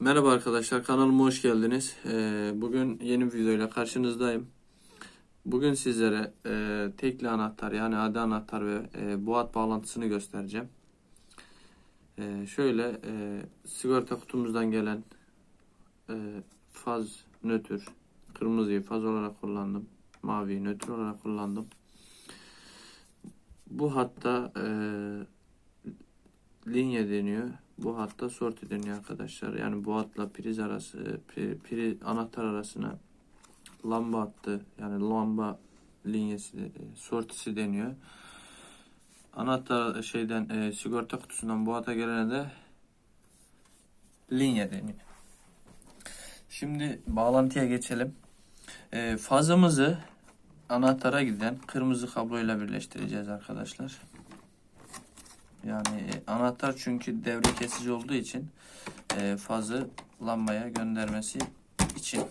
Merhaba arkadaşlar kanalıma hoş geldiniz. Ee, bugün yeni bir videoyla karşınızdayım. Bugün sizlere e, tekli anahtar yani adi anahtar ve e, boğat bağlantısını göstereceğim. E, şöyle e, sigorta kutumuzdan gelen e, faz nötr, kırmızıyı faz olarak kullandım. Maviyi nötr olarak kullandım. Bu hatta e, linye deniyor. Bu hatta sorti deniyor arkadaşlar. Yani bu hatla priz arası, pri, pri- anahtar arasına lamba attı. Yani lamba linyesi, e, sortisi deniyor. Anahtar şeyden e, sigorta kutusundan bu hata gelene de linye deniyor. Şimdi bağlantıya geçelim. E, fazımızı anahtara giden kırmızı kabloyla birleştireceğiz arkadaşlar. Yani e, anahtar çünkü devre kesici olduğu için e, fazı lambaya göndermesi için.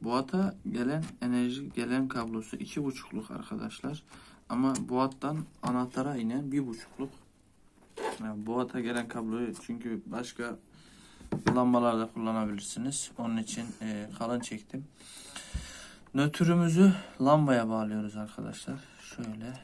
Boğata gelen enerji gelen kablosu iki buçukluk arkadaşlar. Ama boğattan anahtara inen bir buçukluk. Yani bu hata gelen kabloyu çünkü başka lambalarda kullanabilirsiniz. Onun için e, kalın çektim. Nötrümüzü lambaya bağlıyoruz arkadaşlar. Şöyle.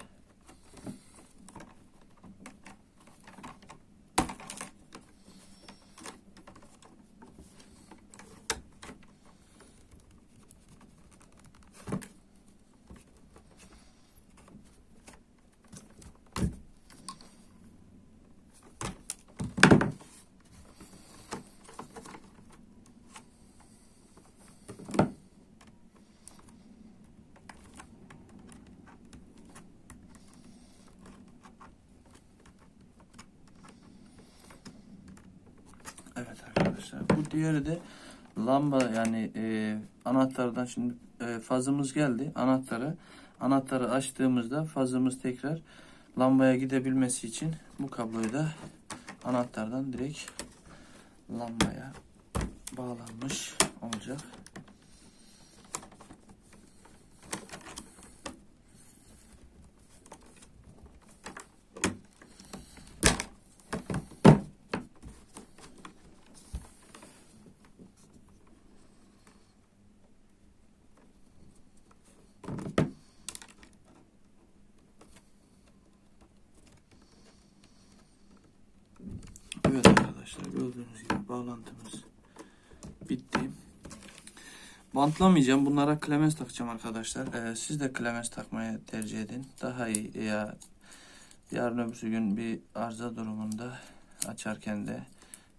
Evet arkadaşlar. Bu diğeri de lamba yani e, anahtardan şimdi e, fazımız geldi anahtarı. Anahtarı açtığımızda fazımız tekrar lambaya gidebilmesi için bu kabloyu da anahtardan direkt lambaya bağlanmış olacak. Evet arkadaşlar gördüğünüz gibi bağlantımız bitti. Bantlamayacağım. Bunlara klemens takacağım arkadaşlar. Ee, siz de klemens takmayı tercih edin. Daha iyi ya yarın öbür gün bir arıza durumunda açarken de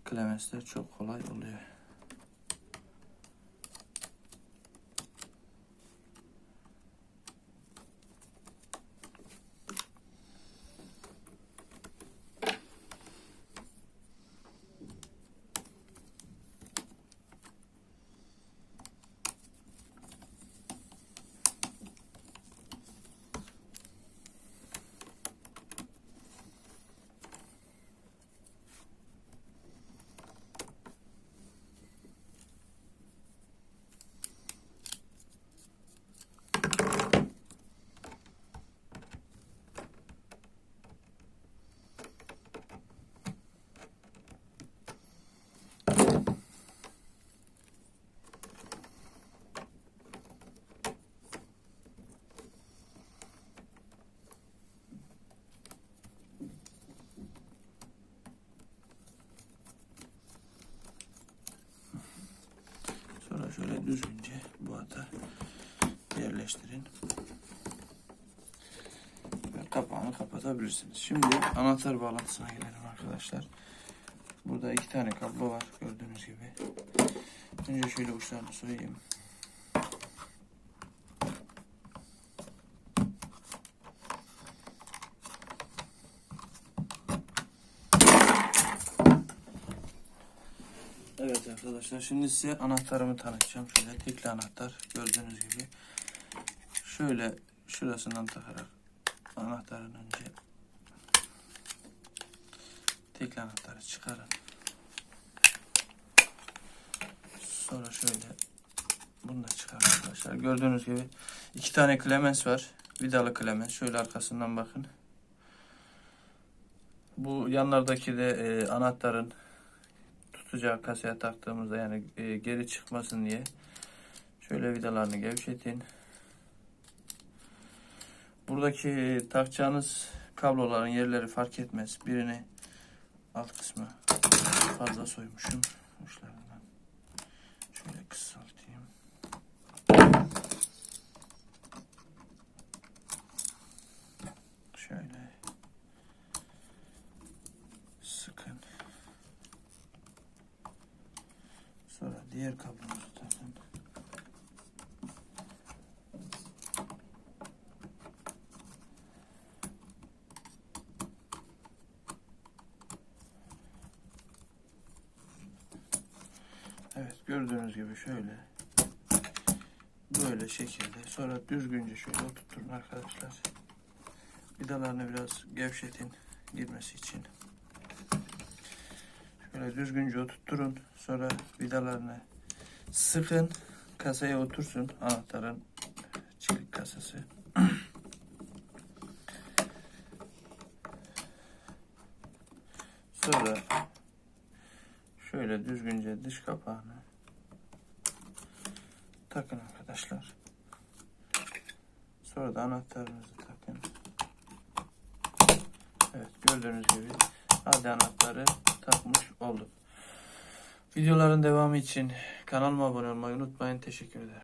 klemensler çok kolay oluyor. Sonra şöyle düzgünce bu ata yerleştirin. Ve kapağını kapatabilirsiniz. Şimdi anahtar bağlantısına gelelim arkadaşlar. Burada iki tane kablo var gördüğünüz gibi. Önce şöyle uçlarını soyayım. Evet arkadaşlar şimdi size anahtarımı tanıtacağım. Şöyle tekli anahtar gördüğünüz gibi. Şöyle şurasından takarak anahtarın önce tekli anahtarı çıkarın. Sonra şöyle bunu da çıkar arkadaşlar. Gördüğünüz gibi iki tane klemens var. Vidalı klemens. Şöyle arkasından bakın. Bu yanlardaki de e, anahtarın tutacağı kasaya taktığımızda yani e, geri çıkmasın diye şöyle vidalarını gevşetin. Buradaki takacağınız kabloların yerleri fark etmez. Birini alt kısmı fazla soymuşum. Uçlarından. Şöyle kısaltayım. Şöyle sıkın. Sonra diğer kablomuzu takın. Evet gördüğünüz gibi şöyle böyle şekilde sonra düzgünce şöyle oturtun arkadaşlar. Vidalarını biraz gevşetin girmesi için. Şöyle düzgünce oturtturun. Sonra vidalarını sıkın. Kasaya otursun anahtarın çelik kasası. Sonra şöyle düzgünce dış kapağını takın arkadaşlar. Sonra da anahtarınızı takın. Evet gördüğünüz gibi hadi anahtarı takmış olduk. Videoların devamı için kanalıma abone olmayı unutmayın. Teşekkür ederim.